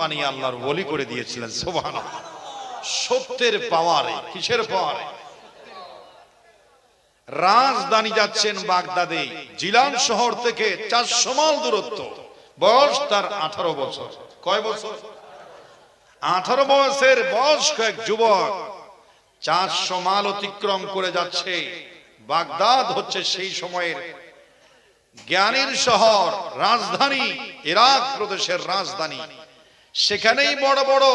বানিয়ে আল্লাহর বলি করে দিয়েছিলেন সোভান সত্যের পাওয়ারে, কিসের পাওয়ারে? রাজধানী যাচ্ছেন বাগদাদে, জিলান শহর থেকে চারশো মাইল দূরত্ব। বয়স তার আঠারো বছর। কয় বছর? আঠারো বয়সের বয়স্ক এক যুবক চারশো মাইল অতিক্রম করে যাচ্ছে। বাগদাদ হচ্ছে সেই সময়ের জ্ঞানের শহর, রাজধানী, ইরাক প্রদেশের রাজধানী। সেখানেই বড় বড়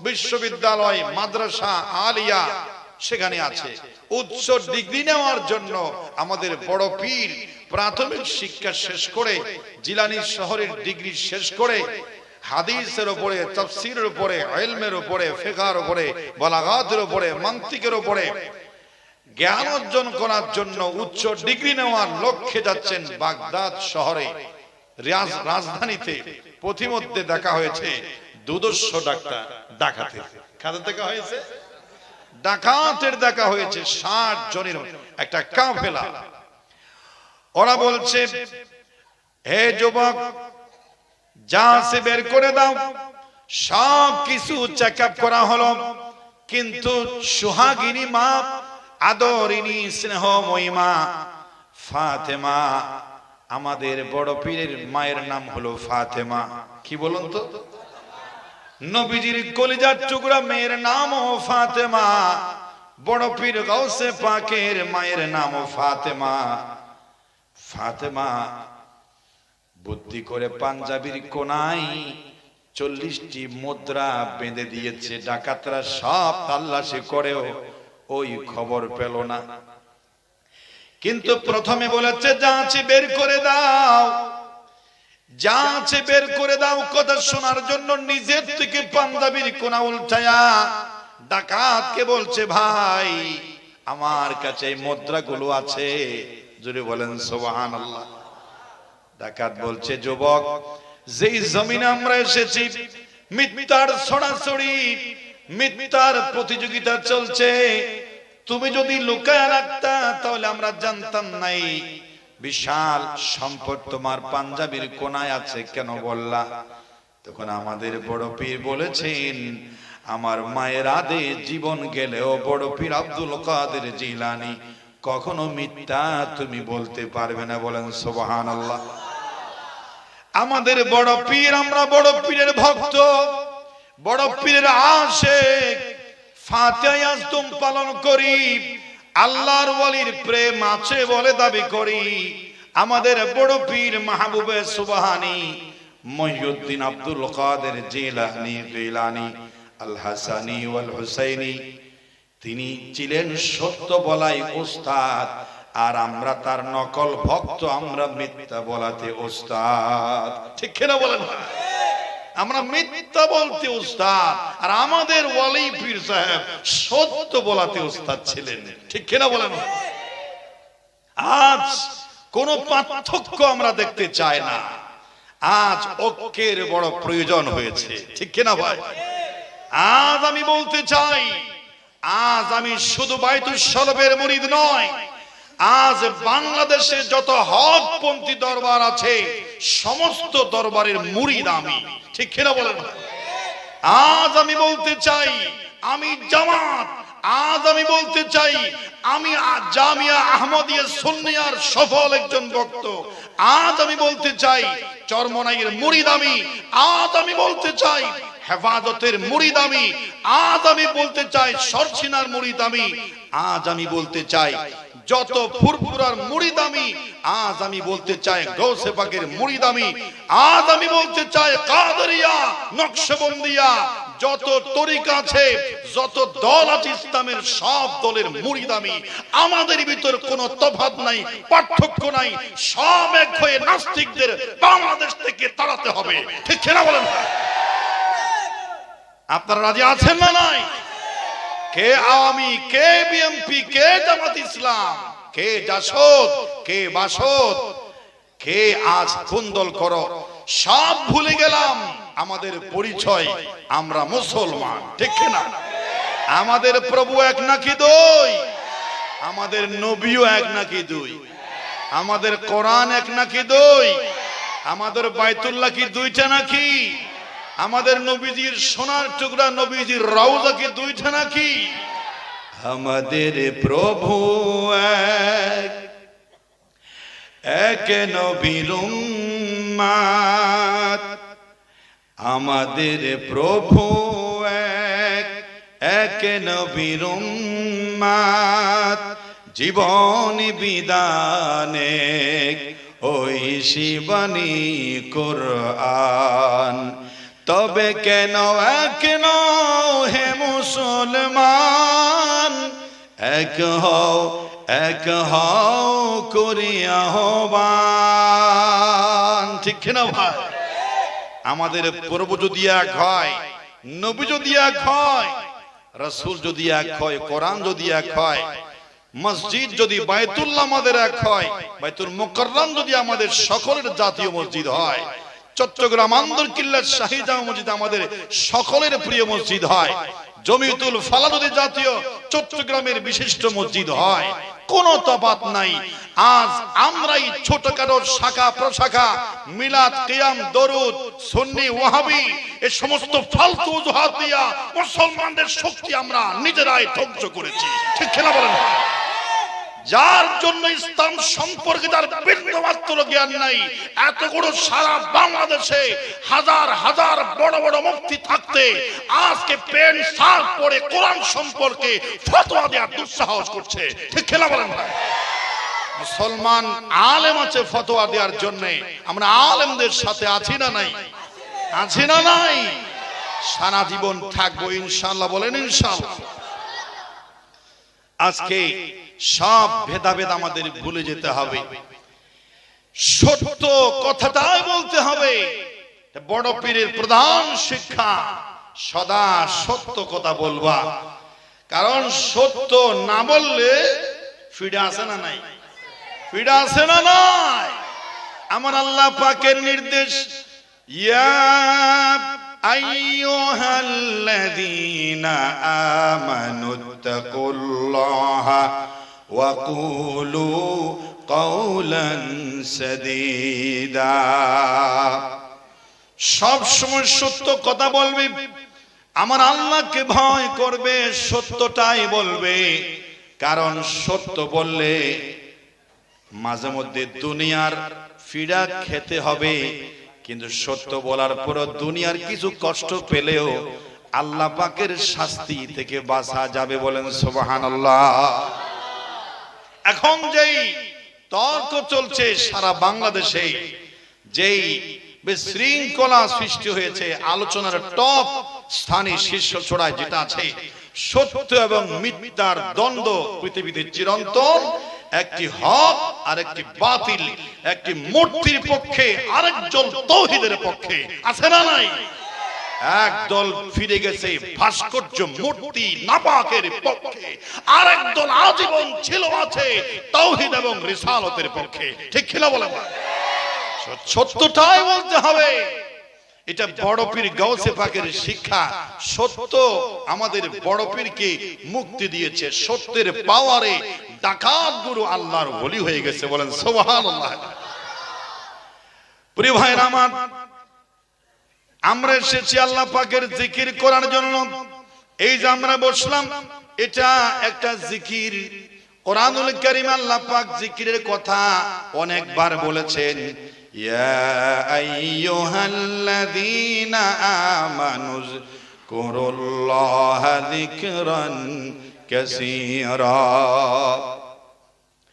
বিশ্ববিদ্যালয় মাদ্রাসা আলিয়া সেখানে আছে। উচ্চ ডিগ্রি নেওয়ার জন্য আমাদের বড় পীর প্রাথমিক শিক্ষা শেষ করে জিলানি শহরের ডিগ্রি শেষ করে হাদিসের উপরে তফসিরের উপরে এলমের উপরে ফেকার উপরে বলাগাতের উপরে মান্তিকের উপরে জ্ঞান অর্জন করার জন্য উচ্চ ডিগ্রি নেওয়ার লক্ষ্যে যাচ্ছেন বাগদাদ শহরে। রাজ- রাজধানীতে পথিমধ্যে দেখা হয়েছে দুদস্য ডাক্তার ডাকাতের। কাদের দেখা হয়েছে? ডাকাতের দেখা হয়েছে ষাট জনের একটা কাফেলা। ওরা বলছে, হে যুবক, যা সে বের করে দাও। সব কিছু চেক করা হলো। কিন্তু সুহাগিনী মা আদরিনী স্নেহ মহিমা ফাতেমা আমাদের বড় পীরের মায়ের নাম হলো ফাতেমা। কি বলুন তো? নবীজির কলিজার টুকরা মেয়ের নামও ফাতেমা। বড় পীর গৌসে পাকের মায়ের নামও ফাতেমা। ফাতেমা, বুদ্ধি করে পাঞ্জাবির কোনায় চল্লিশটি মুদ্রা বেঁধে দিয়েছে। ডাকাতরা সব তাল্লাশি করেও ওই খবর পেল না। কিন্তু প্রথমে বলেছে যা আছে বের করে দাও। যা আছে বের করে দাও কথা শোনার জন্য নিজের থেকে পাঞ্জাবির কোনা উল্টায়া ডাকাতকে বলছে ভাই আমার কাছে মুদ্রাগুলো আছে। যদি বলেন সোবাহান আল্লাহ ডাকাত বলছে যুবক যেই জমিনে আমরা এসেছি মিথ্যার ছড়াছড়ি মিথ্যার প্রতিযোগিতা চলছে। তুমি যদি লুকায় রাখতা, তাহলে আমরা জানতাম নাই। বিশাল সম্পদ তোমার পাঞ্জাবির কোনায় আছে, কেন বললা? তখন আমাদের বড় পীর বলেছেন, আমার মায়ের আদে জীবন গেলেও বড় পীর আব্দুল কাদের জিলানি, কখনো মিথ্যা তুমি বলতে পারবে না। বলেন সোবাহান আল্লাহ আমাদের বড় পীর, আমরা বড় পীরের ভক্ত, বড় পীরের আশেক। পালন করি। আল্লাহর ওয়ালির প্রেম আছে বলে দাবি করি। আমাদের বড় পীর মাহবুবে সুবহানি মহিউদ্দিন আব্দুল কাদের জিলানি জিলানি, আল হাসানি ওয়াল হুসাইনি। তিনি ছিলেন সত্য বলাই ওস্তাদ, আর আমরা তার নকল ভক্ত, আমরা মিথ্যা বলাতে ওস্তাদ। ঠিক কিনা বলেন? আমরা মিথ্যা বলতে উস্তাদ, আর আমাদের ওয়ালি পীর সাহেব সত্য বলাতে ওস্তাদ ছিলেন। ঠিক কিনা বলেন? আজ কোন পার্থক্য আমরা দেখতে চাই না। আজ ঐক্যের বড় প্রয়োজন হয়েছে। ঠিক কিনা ভাই? আজ আমি বলতে চাই, আজ আমি শুধু বাইতুল সলবের মুরিদ নয়, আজ বাংলাদেশে যত হকপন্থী দরবার আছে সমস্ত দরবারের মুরিদ আমি। ঠিক কিনা বলেন? আজ আমি বলতে চাই আমি জামাত। আজ আমি বলতে চাই আমি জামিয়া আহমদিয়া সুন্নিয়ার সফল একজন ভক্ত। আজ আমি বলতে চাই চরমনাইয়ের মুরিদ আমি। আজ আমি বলতে চাই হেফাজতের মুরিদ আমি। আজ আমি বলতে চাই সরসিনার মুরিদ আমি। আজ আমি বলতে চাই যত ফুরফুরার মুরিদ আমি, আজ আমি বলতে চাই গৌসে পাকের মুরিদ আমি, আজ আমি বলতে চাই কাদরিয়া, নকশবন্দিয়া, যত তরিকা আছে, যত দল আছে ইসলামের সব দলের মুরিদ আমি, আমাদের ভিতর কোনো তফাত নাই, পার্থক্য নাই, সব এক হয়ে নাস্তিকদের বাংলাদেশ থেকে তাড়াতে হবে। ঠিক না বলেন? আপনারা রাজি আছেন না নাই? কে আওয়ামী, কে বিএমপি কে জামাত ইসলাম, কে জাসদ, কে বাসদ, কে আজ কুন্দল করো, সব ভুলে গেলাম আমাদের পরিচয়, আমরা মুসলমান, ঠিক না আমাদের প্রভু এক নাকি দুই? আমাদের নবীও এক নাকি দুই? আমাদের কোরআন এক নাকি দুই? আমাদের বাইতুল্লাহ কি দুইটা নাকি? আমাদের নবীজির সোনার টুকরা নবীজির রওজা কি দুইটা নাকি আমাদের প্রভু এক এক নবীর। আমাদের প্রভু এক এক নবীর। জীবন বিদানে ওই শিবানী কোরআন তবে কেন এক নও হে মুসলমান? এক হও এক হও করি আহ্বান। ঠিক কিনা ভাই? আমাদের প্রভু যদি এক হয়, নবী যদি এক হয়, রসুল যদি এক হয়, কোরআন যদি এক হয়, মসজিদ যদি বায়তুল্লাহ আমাদের এক হয়, বাইতুল মুকাররম যদি আমাদের সকলের জাতীয় মসজিদ হয় চট্টগ্রাম আন্দর কিল্লার শাহিদা মসজিদ আমাদের সকলের প্রিয় মসজিদ হয়। জমিতুল ফালা যদি জাতীয় চট্টগ্রামের বিশিষ্ট মসজিদ হয়। কোন তফাত নাই। আজ আমরাই ছোটখাটো শাখা প্রশাখা, মিলাদ, কিয়াম, দরুদ, সুন্নি, ওয়াহাবি, এ সমস্ত ফালতু অজুহাত দিয়া মুসলমানদের শক্তি আমরা নিজেরাই ধ্বংস করেছি। ঠিক খেলা বলেন? যার জন্য ইসলাম সম্পর্কে তার বিন্দুমাত্র জ্ঞান নাই এত বড় সারা বাংলাদেশে হাজার হাজার বড় বড় মুক্তি থাকতে আজকে প্যান্ট শার্ট পরে কোরআন সম্পর্কে ফতোয়া দেওয়ার দুঃসাহস করছে। ঠিক খেলা বলেন ভাই? মুসলমান আলেম আছে ফতোয়া দেওয়ার জন্য। আমরা আলেমদের সাথে আছি না নাই? আছি না নাই? সারা জীবন থাকব ইনশাল্লাহ বলেন ইনশাল্লাহ আজকে সব ভেদাভেদ আমাদের ভুলে যেতে হবে। সত্য কথাটাই বলতে হবে। বড় পীরের প্রধান শিক্ষা, সদা সত্য কথা বলবা। কারণ সত্য না বললে ফিরে আসে না নাই। ফিরে আসে না নাই। আমার আল্লাহ পাকের নির্দেশ, ইয়া আইয়ুহাল্লাযীনা আমানুত্তাকুল্লাহা। وقولوا قولا سديدا সব সময় সত্য কথা বলবে আমার আল্লাহকে ভয় করবে সত্যটাই বলবে কারণ সত্য বললে মাঝে মধ্যে দুনিয়ার ফিরা খেতে হবে কিন্তু সত্য বলার পর দুনিয়ার কিছু কষ্ট পেলেও আল্লাহ পাকের শাস্তি থেকে বাঁচা যাবে বলেন সোবাহান এখন যেই তর্ক চলছে সারা বাংলাদেশে, যেই বিশৃঙ্খলা সৃষ্টি হয়েছে, আলোচনার টপ স্থানে শীর্ষ ছড়ায় যেটা আছে, সত্য এবং মিথ্যার দ্বন্দ্ব পৃথিবীতে চিরন্তন, একটি হক আর একটি বাতিল, একটি মূর্তির পক্ষে আরেকজন তৌহিদের পক্ষে, আছে না নাই? একদল ফিরে গেছে ভাস্কর্য মূর্তি নাপাকের পক্ষে। আর একদল আজীবন ছিল আছে তৌহিদ এবং রিসালতের পক্ষে। ঠিক ছিল বলে সত্যটাই বলতে হবে। এটা বড় পীর গাউসে পাকের শিক্ষা। সত্য আমাদের বড় পীরকে মুক্তি দিয়েছে। সত্যের পাওয়ারে ডাকাত গুরু আল্লাহর বলি হয়ে গেছে বলেন সুবহানাল্লাহ। প্রিয় ভাইর আমার আমরা এসেছি আল্লাহ পাকের জিকির করার জন্য। এই যে আমরা বসলাম, এটা একটা জিকির। কোরআনুল কারীম আল্লাহ পাক জিকিরের কথা অনেকবার বলেছেন, ইয়া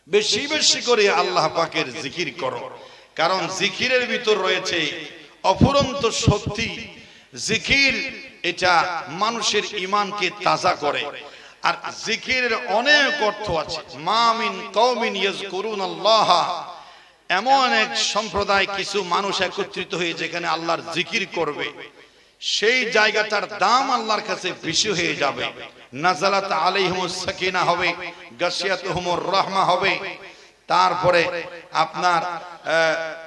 বেশি বেশি করে আল্লাহ পাকের জিকির করো। কারণ জিকিরের ভিতর রয়েছে অফুরন্ত শক্তি, জিকির, এটা মানুষের ইমানকে তাজা করে। আর জিকিরের অনেক অর্থ আছে। মামিন কওমিন ইয়াজকুরুন আল্লাহ। এমন এক সম্প্রদায় কিছু মানুষ একত্রিত হয়ে যেখানে আল্লাহর জিকির করবে। সেই জায়গাটার দাম আল্লাহর কাছে বেশি হয়ে যাবে। নাজালাত আলাইহিমুস সাকিনা হবে, গাশিয়াতুহুমুর রাহমা হবে। তারপরে আপনার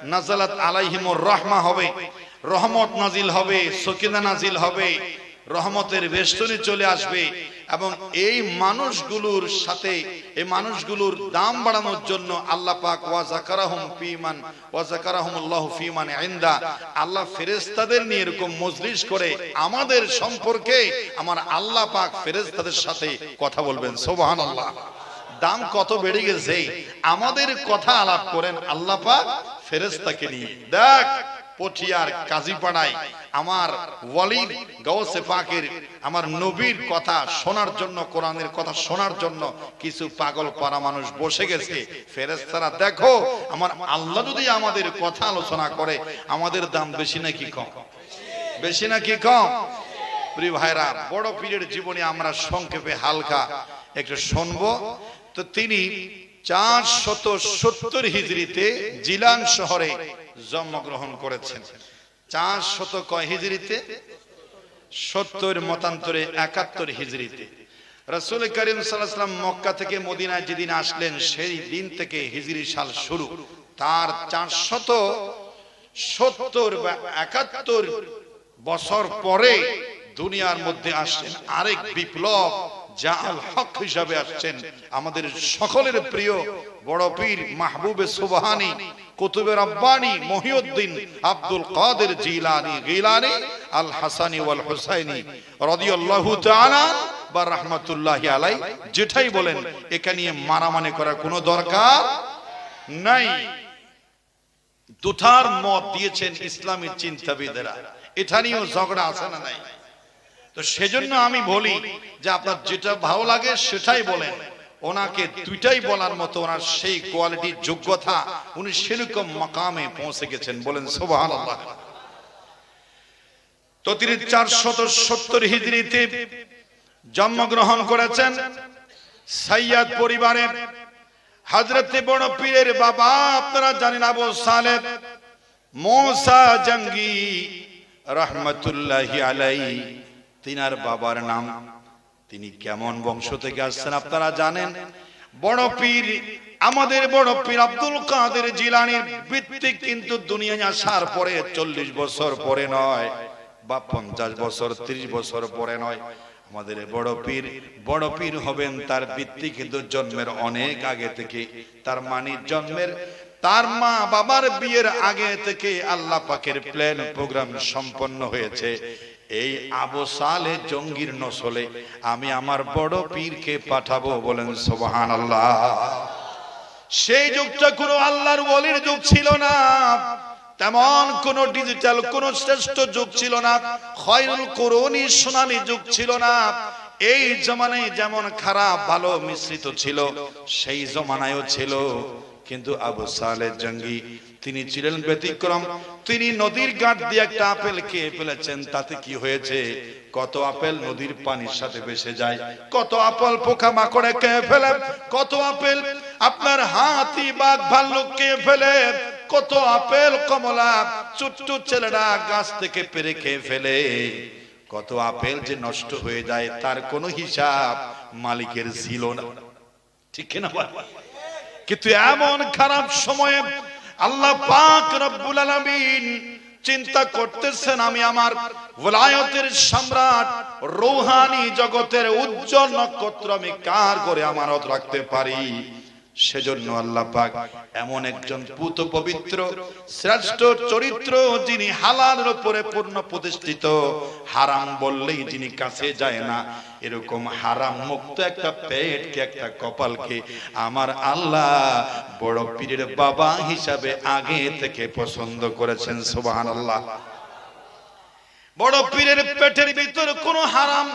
নাজালাত আলাইহিমুর রহমা হবে, রহমত নাজিল হবে, সকিনা নাজিল হবে, রহমতের বেষ্টনী চলে আসবে এবং এই মানুষগুলোর সাথে, এই মানুষগুলোর দাম বাড়ানোর জন্য আল্লাহ পাক ওয়াজাকারাহুম ফিমান, ওয়াজাকারাহুমুল্লাহু ফিমান ইনদা। আল্লাহ ফেরেশতাদের নিয়ে এরকম মজলিস করে আমাদের সম্পর্কে আমার আল্লাহ পাক ফেরেশতাদের সাথে কথা বলবেন। সুবহানাল্লাহ। দাম কত বেড়ে গেছে? আমাদের কথা আলাপ করেন আল্লাহ পাক ফেরেশতাকে নিয়ে। দেখ পটিয়ার কাজীপাড়ায় আমার ওয়ালিদ গৌসে পাকের আমার নবীর কথা শোনার জন্য, কোরআনের কথা শোনার জন্য কিছু পাগল পারা মানুষ বসে গেছে। ফেরেস্তারা দেখো, আমার আল্লাহ যদি আমাদের কথা আলোচনা করে, আমাদের দাম বেশি নাকি কম? বেশি নাকি কম? প্রিয় ভাইরা, বড় পীরের জীবনে আমরা সংক্ষেপে হালকা একটু শুনব। তো তিনি চার শত সত্তর হিজড়িতে জিলান শহরে জন্মগ্রহণ করেছেন। চার শত কয় হিজড়িতে? সত্তর মতান্তরে একাত্তর হিজড়িতে। রসুল করিম সাল্লাম মক্কা থেকে মদিনায় যেদিন আসলেন, সেই দিন থেকে হিজড়ি সাল শুরু। তার চারশত সত্তর বা একাত্তর বছর পরে দুনিয়ার মধ্যে আসলেন আরেক বিপ্লব জাল হক হিসাবে আসছেন। আমাদের সকলের প্রিয় বড় পীর মাহবুবে সুবহানি, কুতুবে রব্বানি, মহিউদ্দিন আব্দুল কাদের জিলানি, গিলানি, আল হাসানি ওয়াল হুসাইনি রাদিয়াল্লাহু তাআলা বা রাহমাতুল্লাহি আলাই যেটাই বলেন এখানে নিয়ে মারামারি করার কোনো দরকার নাই। দুটার মত দিয়েছেন ইসলামী চিন্তাবিদেরা। এটা নিয়েও ঝগড়া আছে না নাই? তো সেজন্য আমি বলি যে আপনার যেটা ভালো লাগে সেটাই বলেন। ওনাকে দুইটাই বলার মতো ওনার সেই কোয়ালিটির যোগ্যতা, উনি সেরকম মাকামে পৌঁছে গেছেন বলেন, সুবহানাল্লাহ। তো তিনি চারশত সত্তর হিজড়িতে জন্মগ্রহণ করেছেন। সাইয়াদ পরিবারে হাজরতে বড় পীরের বাবা, আপনারা জানেন আবু সালেব মোসা জঙ্গি, রহমতুল্লাহি আলাই তিনার বাবার নাম। তিনি কেমন বংশ থেকে আসছেন আপনারা জানেন? বড় পীর আমাদের বড় পীর আব্দুল কাদের জিলানির ভিত্তি কিন্তু দুনিয়ায় আসার পরে চল্লিশ বছর পরে নয়। বা পঞ্চাশ বছর ত্রিশ বছর পরে নয়। আমাদের বড় পীর বড় পীর হবেন তার ভিত্তি কিন্তু জন্মের অনেক আগে থেকে তার মানির জন্মের তার মা বাবার বিয়ের আগে থেকে আল্লাহ পাকের প্ল্যান প্রোগ্রাম সম্পন্ন হয়েছে। এই আবু সালে জঙ্গির নসলে আমি আমার বড় পীরকে পাঠাবো বলেন সোবাহান আল্লাহ সেই যুগটা কোনো আল্লাহর ওলির যুগ ছিল না। তেমন কোন ডিজিটাল, কোন শ্রেষ্ঠ যুগ ছিল না। খয়রুল করুনি সোনালী যুগ ছিল না। এই জমানায় যেমন খারাপ, ভালো মিশ্রিত ছিল, সেই জমানায়ও ছিল। কিন্তু আবু সালে জঙ্গি তিনি ছিলেন ব্যতিক্রম। তিনি নদীর গাঁট দিয়ে একটা আপেল খেয়ে ফেলেছেন, তাতে কি হয়েছে? কত আপেল নদীর পানির সাথে ভেসে যায়, কত আপেল পোকা মাকড়ে খেয়ে ফেলে, কত আপেল আপনার হাতি বাঘ ভাল্লুক খেয়ে ফেলে, কত আপেল কমলা ছোট্ট ছেলেরা গাছ থেকে পেরে খেয়ে ফেলে। কত আপেল যে নষ্ট হয়ে যায়, তার কোনো হিসাব মালিকের ছিল না। ঠিক না কিন্তু এমন খারাপ সময়ে আল্লাহ পাক রব্বুল আলামিন চিন্তা করতেছেন আমি আমার ওলায়তের সম্রাট রৌহানি জগতের উজ্জ্বল নক্ষত্র আমি কার করে আমানত রাখতে পারি? সেজন্য আল্লাহ পাক এমন একজন পুত পবিত্র, শ্রেষ্ঠ চরিত্র যিনি হালালের উপরে পূর্ণ প্রতিষ্ঠিত, হারাম বললেই যিনি কাছে যায় না, এরকম হারাম মুক্ত একটা পেটকে, একটা কপালকে আমার আল্লাহ বড় পীরের বাবা হিসাবে আগে থেকে পছন্দ করেছেন সুবাহান আল্লাহ বড় পীরের পেটের ভিতর কোনো হারাম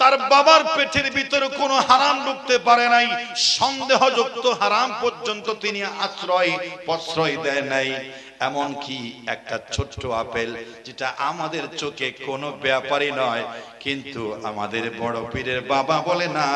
তার বাবার পেটের ভিতরে কোনো হারাম ঢুকতে পারে নাই, সন্দেহযুক্ত হারাম পর্যন্ত তিনি আশ্রয়, প্রশ্রয় দেয় নাই। এমন কি একটা ছোট্ট আপেল, যেটা আমাদের চোখে কোনো ব্যাপারই নয়, কিন্তু আমাদের বড় পীরের বাবা বলে, না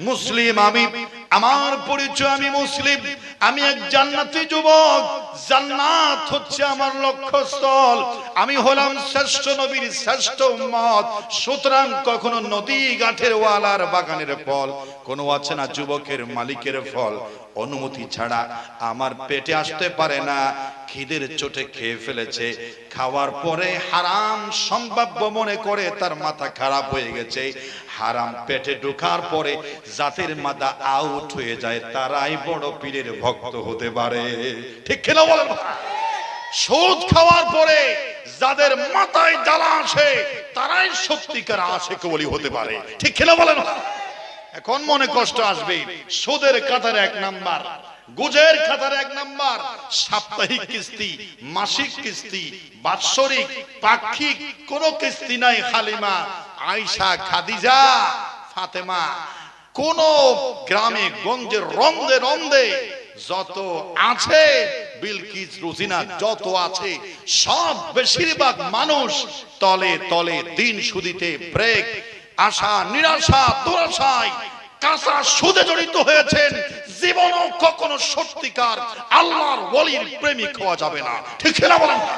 মুসলিম আমি, আমার পরিচয় আমি মুসলিম। আমি এক জান্নাতি যুবক, জান্নাত হচ্ছে আমার লক্ষ্যস্থল। আমি হলাম শ্রেষ্ঠ নবীর শ্রেষ্ঠ উম্মত, সুতরাং কখনো নদী গাঠের ওয়ালার বাগানের ফল, কোনো আছে না যুবকের মালিকের ফল? অনুমতি ছাড়া আমার পেটে আসতে পারে না। খিদের চোটে খেয়ে ফেলেছে। খাওয়ার পরে হারাম সম্ভাব্য মনে করে তার মাথা খারাপ হয়ে গেছে। হারাম পেটে ঢোকার পরে জাতের মাথা আউট হয়ে যায়। তারাই বড় পীরের ভক্ত হতে পারে। ঠিক কেন বলেন? সুদ খাওয়ার পরে যাদের মাথায় জ্বালা আসে, তারাই সত্যিকার আশেক বলি হতে পারে। ঠিক কেন বলেন? এখন মনে কষ্ট আসবে। সুদের কাতার এক নাম্বার, গুজের খাতার এক নাম্বার, সাপ্তাহিক কিস্তি, মাসিক কিস্তি, বাৎসরিক, পাক্ষিক, কোন কিস্তি নাই হালিমা আয়সা খাদিজা, ফাতেমা, কোন গ্রামে, গঞ্জে, রন্দে রন্দে যত আছে, বিলকিস, রুজিনা, যত আছে, সব বেশিরভাগ মানুষ তলে তলে দিন সুদিতে ব্রেক আশা, নিরাশা, দুরাশায় কাঁচা সুদে জড়িত হয়েছেন জীবনও কখনো সত্যিকার আল্লাহর ওলির প্রেমিক হওয়া যাবে না ঠিক না বলেন না?